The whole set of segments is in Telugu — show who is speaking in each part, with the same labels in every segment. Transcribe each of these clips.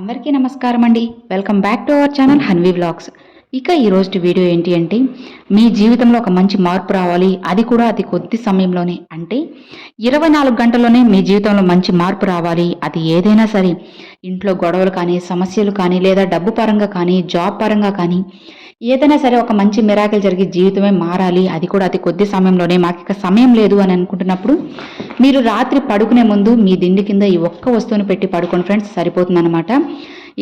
Speaker 1: అందరికీ నమస్కారం అండి. Welcome back to our channel Hanvi vlogs ఇక ఈరోజు వీడియో ఏంటి అంటే మీ జీవితంలో ఒక మంచి మార్పు రావాలి. అది కూడా అతి కొద్ది సమయంలోనే. అంటే ఇరవై నాలుగు గంటల్లోనే మీ జీవితంలో మంచి మార్పు రావాలి. అది ఏదైనా సరే ఇంట్లో గొడవలు కానీ సమస్యలు కానీ లేదా డబ్బు పరంగా కానీ జాబ్ పరంగా కానీ ఏదైనా సరే ఒక మంచి మిరాకిల్ జరిగి జీవితమే మారాలి. అది కూడా అతి కొద్ది సమయంలోనే. మాకు ఇక సమయం లేదు అని అనుకుంటున్నప్పుడు మీరు రాత్రి పడుకునే ముందు మీ దిండి కింద ఈ ఒక్క వస్తువుని పెట్టి పడుకోండి ఫ్రెండ్స్ సరిపోతుందన్నమాట.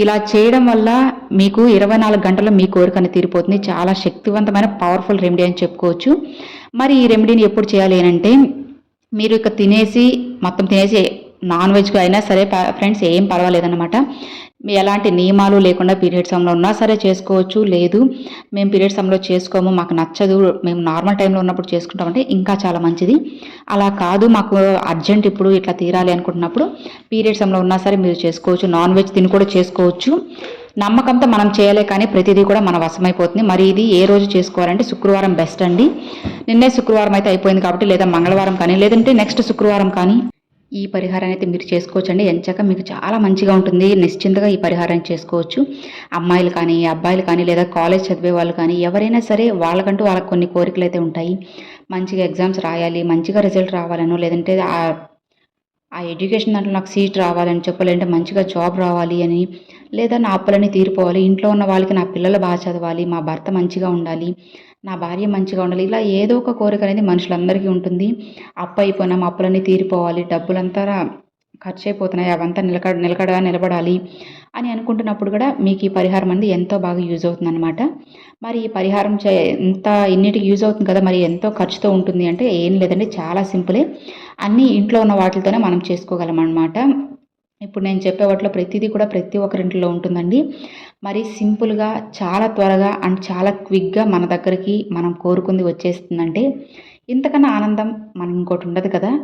Speaker 1: ఇలా చేయడం వల్ల మీకు ఇరవై నాలుగు గంటల్లో మీ కోరికను తీరిపోతుంది. చాలా శక్తివంతమైన పవర్ఫుల్ రెమెడీ అని చెప్పుకోవచ్చు. మరి ఈ రెమెడీని ఎప్పుడు చేయాలి అని అంటే మీరు ఇక తినేసి మొత్తం తినేసి నాన్ వెజ్గా అయినా సరే ఫ్రెండ్స్ ఏం పర్వాలేదన్నమాట. మీ ఎలాంటి నియమాలు లేకుండా పీరియడ్ సమయంలో ఉన్నా సరే చేసుకోవచ్చు. లేదు మేము పీరియడ్ సమయంలో చేసుకోము మాకు నచ్చదు. మేము నార్మల్ టైంలో ఉన్నప్పుడు చేసుకుంటామంటే ఇంకా చాలా మంచిది. అలా కాదు మాకు అర్జెంట్ ఇప్పుడు ఇట్లా తీరాలి అనుకుంటున్నప్పుడు పీరియడ్ సమయంలో ఉన్నా సరే మీరు చేసుకోవచ్చు. నాన్ వెజ్ తిని కూడా చేసుకోవచ్చు. నమ్మకంతో మనం చేయలే కానీ ప్రతిదీ కూడా మన వశమైపోతుంది. మరి ఇది ఏ రోజు చేసుకోవాలంటే శుక్రవారం బెస్ట్ అండి. నిన్నే శుక్రవారం అయితే అయిపోయింది కాబట్టి లేదా మంగళవారం కానీ లేదంటే నెక్స్ట్ శుక్రవారం కానీ. ఈ పరిహారాన్ని అయితే మీరు చేసుకోవచ్చు అండి ఎంచాక మీకు చాలా మంచిగా ఉంటుంది. నిశ్చింతగా ఈ పరిహారాన్ని చేసుకోవచ్చు. అమ్మాయిలు కానీ అబ్బాయిలు కానీ లేదా కాలేజ్ చదివే వాళ్ళు కానీ ఎవరైనా సరే వాళ్ళకంటూ వాళ్ళకి కొన్ని కోరికలు అయితే ఉంటాయి. మంచిగా ఎగ్జామ్స్ రాయాలి మంచిగా రిజల్ట్ రావాలను లేదంటే ఆ ఎడ్యుకేషన్ దాంట్లో నాకు సీట్ రావాలని చెప్పాలంటే మంచిగా జాబ్ రావాలి అని లేదా నా అప్పులన్నీ తీరిపోవాలి. ఇంట్లో ఉన్న వాళ్ళకి నా పిల్లలు బాగా చదవాలి మా భర్త మంచిగా ఉండాలి. నా భార్య మంచిగా ఉండాలి. ఇలా ఏదో ఒక కోరిక అనేది మనుషులందరికీ ఉంటుంది. అప్పు అయిపోయినా మా అప్పులన్నీ తీరిపోవాలి. డబ్బులంతా ఖర్చు అయిపోతున్నాయి అవంతా నిలకడ నిలకడ నిలబడాలి అని అనుకుంటున్నప్పుడు కూడా మీకు ఈ పరిహారం అనేది ఎంతో బాగా యూజ్ అవుతుంది అనమాట మరి ఈ పరిహారం చే ఇంత ఇన్నిటికి యూజ్ అవుతుంది కదా మరి ఎంతో ఖర్చుతో ఉంటుంది అంటే ఏం లేదండి. చాలా సింపులే. అన్నీ ఇంట్లో ఉన్న వాటితోనే మనం చేసుకోగలం అనమాట ఇప్పుడు నేను చెప్పే వాటిలో ప్రతిదీ కూడా ప్రతి ఒక్కరింట్లో ఉంటుందండి. మరి సింపుల్గా చాలా త్వరగా అండ్ చాలా క్విక్గా మన దగ్గరికి మనం కోరుకుంది వచ్చేస్తుందంటే ఇంతకన్నా ఆనందం మనం ఇంకోటి ఉండదు కదా.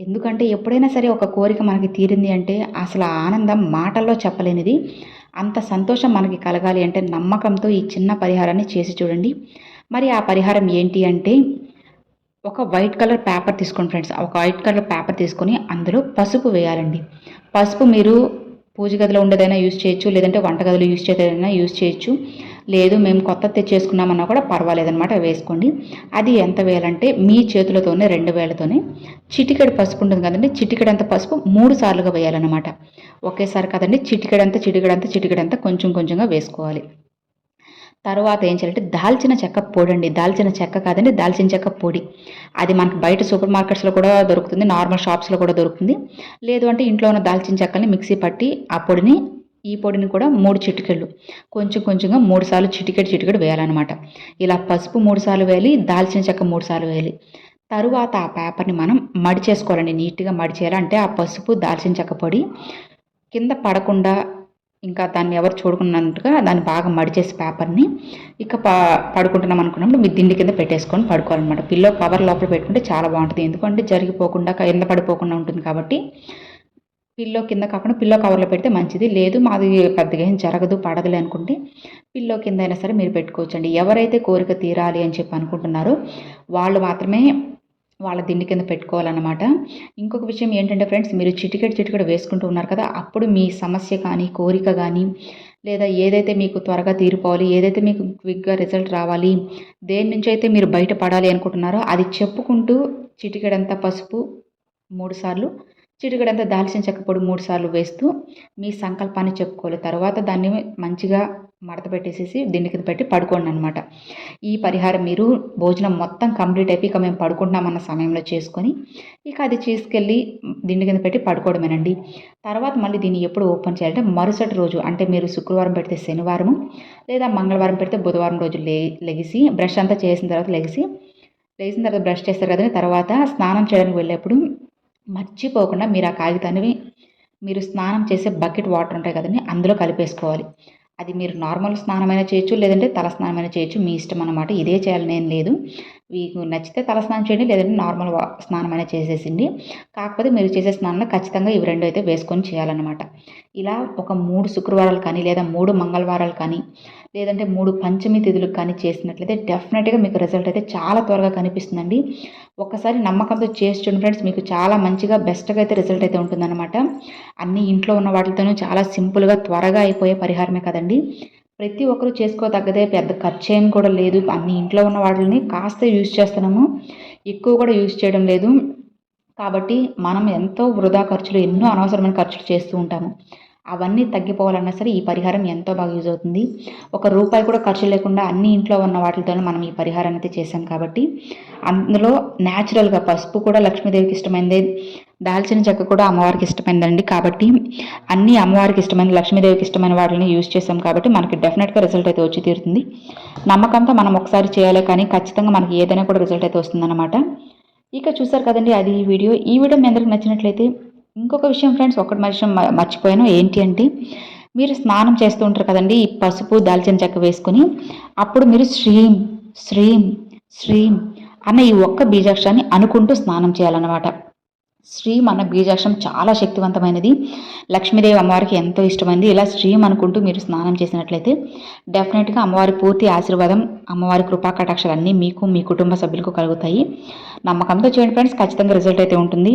Speaker 1: ఎందుకంటే ఎప్పుడైనా సరే ఒక కోరిక మనకి తీరింది అంటే అసలు ఆ ఆనందం మాటల్లో చెప్పలేనిది. అంత సంతోషం మనకి కలగాలి అంటే నమ్మకంతో ఈ చిన్న పరిహారాన్ని చేసి చూడండి. మరి ఆ పరిహారం ఏంటి అంటే ఒక వైట్ కలర్ పేపర్ తీసుకోండి ఫ్రెండ్స్. ఒక వైట్ కలర్ పేపర్ తీసుకొని అందులో పసుపు వేయాలండి. పసుపు మీరు పూజ గదిలో ఉండేదైనా యూజ్ చేయొచ్చు లేదంటే వంటగదిలో యూజ్ చేసేదైనా యూజ్ చేయొచ్చు. లేదు మేము కొత్త తెచ్చేసుకున్నామన్నా కూడా పర్వాలేదనమాట వేసుకోండి. అది ఎంత వేయాలంటే మీ చేతులతోనే రెండు వేలతోనే చిటికెడు పసుపు ఉంటుంది కదండి చిటికెడంత పసుపు మూడు సార్లుగా వేయాలన్నమాట. ఒకేసారి కదండి చిటికెడంత చిటికెడంత చిటికెడంత కొంచెం కొంచెంగా వేసుకోవాలి. తర్వాత ఏం చేయాలంటే దాల్చిన చెక్క పొడి అండి దాల్చిన చెక్క కాదండి దాల్చిన చెక్క పొడి. అది మనకి బయట సూపర్ మార్కెట్స్లో కూడా దొరుకుతుంది నార్మల్ షాప్స్లో కూడా దొరుకుతుంది. లేదు అంటే ఇంట్లో ఉన్న దాల్చిన చెక్కని మిక్సీ పట్టి ఆ పొడిని ఈ పొడిని కూడా మూడు చిటికెళ్ళు. కొంచెం కొంచెంగా మూడు సార్లు చిటికెడు చిటికెడు వేయాలన్నమాట. ఇలా పసుపు మూడు సార్లు వేయాలి దాల్చిన చెక్క మూడు సార్లు వేయాలి. తరువాత ఆ పేపర్ని మనం మడిచేసుకోవాలండి. నీట్గా మడిచేయాలంటే ఆ పసుపు దాల్చిన చెక్క పొడి కింద పడకుండా ఇంకా దాన్ని ఎవరు చూడుకున్నట్టుగా దాన్ని బాగా మడిచేసి పేపర్ని ఇక ప పడుకుంటున్నాం అనుకున్నప్పుడు మీ దిండి కింద పెట్టేసుకొని పడుకోవాలన్నమాట. పిల్లో కవర్ లోపల పెట్టుకుంటే చాలా బాగుంటుంది. ఎందుకంటే జరిగిపోకుండా కింద పడిపోకుండా ఉంటుంది కాబట్టి పిల్లో కింద కాకుండా పిల్లో కవర్లో పెడితే మంచిది. లేదు మాది పెద్దగా ఏం జరగదు పడదులే అనుకుంటే పిల్లో కింద అయినా సరే మీరు పెట్టుకోవచ్చండి. ఎవరైతే కోరిక తీరాలి అని చెప్పి అనుకుంటున్నారో వాళ్ళు మాత్రమే వాళ్ళ దిండి కింద పెట్టుకోవాలన్నమాట. ఇంకొక విషయం ఏంటంటే ఫ్రెండ్స్ మీరు చిటికెట్ చిటికెట్ వేసుకుంటూ ఉన్నారు కదా అప్పుడు మీ సమస్య కానీ కోరిక కానీ లేదా ఏదైతే మీకు త్వరగా తీరిపోవాలి ఏదైతే మీకు క్విక్గా రిజల్ట్ రావాలి దేని నుంచి అయితే మీరు బయటపడాలి అనుకుంటున్నారో అది చెప్పుకుంటూ చిటికెడంత పసుపు మూడుసార్లు చిటికడంతా దాల్చిన చెక్క పొడి మూడు సార్లు వేస్తూ మీ సంకల్పాన్ని చెప్పుకోవాలి. తర్వాత దాన్ని మంచిగా మడత పెట్టేసేసి దిండి కింద పెట్టి పడుకోండి అనమాట ఈ పరిహారం మీరు భోజనం మొత్తం కంప్లీట్ అయిపోయి ఇక మేము పడుకుంటున్నామన్న సమయంలో చేసుకొని ఇక అది తీసుకెళ్ళి దిండి కింద పెట్టి పడుకోవడమేనండి. తర్వాత మళ్ళీ దీన్ని ఎప్పుడు ఓపెన్ చేయాలంటే మరుసటి రోజు అంటే మీరు శుక్రవారం పెడితే శనివారం లేదా మంగళవారం పెడితే బుధవారం రోజు లే లెగిసి బ్రష్ అంతా చేసిన తర్వాత లెగిసి లేచిన తర్వాత బ్రష్ చేస్తారు కదండి. తర్వాత స్నానం చేయడానికి వెళ్ళేప్పుడు మర్చిపోకుండా మీరు ఆ కాగితాన్ని మీరు స్నానం చేసే బకెట్ వాటర్ ఉంటాయి కదండి అందులో కలిపేసుకోవాలి. అది మీరు నార్మల్ స్నానమైనా చేయొచ్చు లేదంటే తలస్నానమైనా చేయొచ్చు మీ ఇష్టం అనమాట ఇదే చేయాలని ఏం లేదు. మీకు నచ్చితే తలస్నానం చేయండి లేదంటే నార్మల్ వా చేసేసింది. కాకపోతే మీరు చేసే స్నానంలో ఖచ్చితంగా ఇవి రెండు అయితే వేసుకొని చేయాలన్నమాట. ఇలా ఒక మూడు శుక్రవారాలు కానీ లేదా మూడు మంగళవారాలు కానీ లేదంటే మూడు పంచమి తిథులకు కానీ చేసినట్లయితే డెఫినెట్గా మీకు రిజల్ట్ అయితే చాలా త్వరగా కనిపిస్తుందండి. ఒక్కసారి నమ్మకంతో చేసి చూడండి ఫ్రెండ్స్ మీకు చాలా మంచిగా బెస్ట్గా అయితే రిజల్ట్ అయితే ఉంటుందన్నమాట. అన్ని ఇంట్లో ఉన్న వాటితోనూ చాలా సింపుల్గా త్వరగా అయిపోయే పరిహారమే కదండి. ప్రతి ఒక్కరు చేసుకోదగ్గదే పెద్ద ఖర్చు ఏం కూడా లేదు. అన్ని ఇంట్లో ఉన్న వాటిని కాస్త యూజ్ చేస్తున్నాము. ఎక్కువ కూడా యూజ్ చేయడం లేదు. కాబట్టి మనం ఎంతో వృధా ఖర్చులు ఎన్నో అనవసరమైన ఖర్చులు చేస్తూ ఉంటాము. అవన్నీ తగ్గిపోవాలన్నా సరే ఈ పరిహారం ఎంతో బాగా యూజ్ అవుతుంది. ఒక రూపాయి కూడా ఖర్చు లేకుండా అన్ని ఇంట్లో ఉన్న వాటితోనే మనం ఈ పరిహారం అయితే చేసాం కాబట్టి. అందులో న్యాచురల్గా పసుపు కూడా లక్ష్మీదేవికి ఇష్టమైనదే దాల్చిన చెక్క కూడా అమ్మవారికి ఇష్టమైనదండి కాబట్టి అన్నీ అమ్మవారికి ఇష్టమైన లక్ష్మీదేవికి ఇష్టమైన వాటిని యూజ్ చేసాం కాబట్టి మనకి డెఫినెట్గా రిజల్ట్ అయితే వచ్చి తీరుతుంది. నమ్మకంతో మనం ఒకసారి చేయాలి కానీ ఖచ్చితంగా మనకి ఏదైనా కూడా రిజల్ట్ అయితే వస్తుందన్నమాట. ఇక చూసారు కదండి అది ఈ వీడియో. ఈ వీడియో మీ అందరికి నచ్చినట్లయితే ఇంకొక విషయం ఫ్రెండ్స్ ఒకటి విషయం మర్చిపోయాను. ఏంటి అంటే మీరు స్నానం చేస్తూ ఉంటారు కదండి ఈ పసుపు దాల్చిన చెక్క వేసుకొని అప్పుడు మీరు శ్రీం శ్రీం శ్రీం అన్న ఈ ఒక్క బీజాక్షరాన్ని అనుకుంటూ స్నానం చేయాలన్నమాట. శ్రీం అన్న బీజాక్షరం చాలా శక్తివంతమైనది. లక్ష్మీదేవి అమ్మవారికి ఎంతో ఇష్టమైంది. ఇలా శ్రీం అనుకుంటూ మీరు స్నానం చేసినట్లయితే డెఫినెట్గా అమ్మవారి పూర్తి ఆశీర్వాదం అమ్మవారి కృపా అన్నీ మీకు మీ కుటుంబ సభ్యులకు కలుగుతాయి. నమ్మకంతో చేయండి ఫ్రెండ్స్ ఖచ్చితంగా రిజల్ట్ అయితే ఉంటుంది.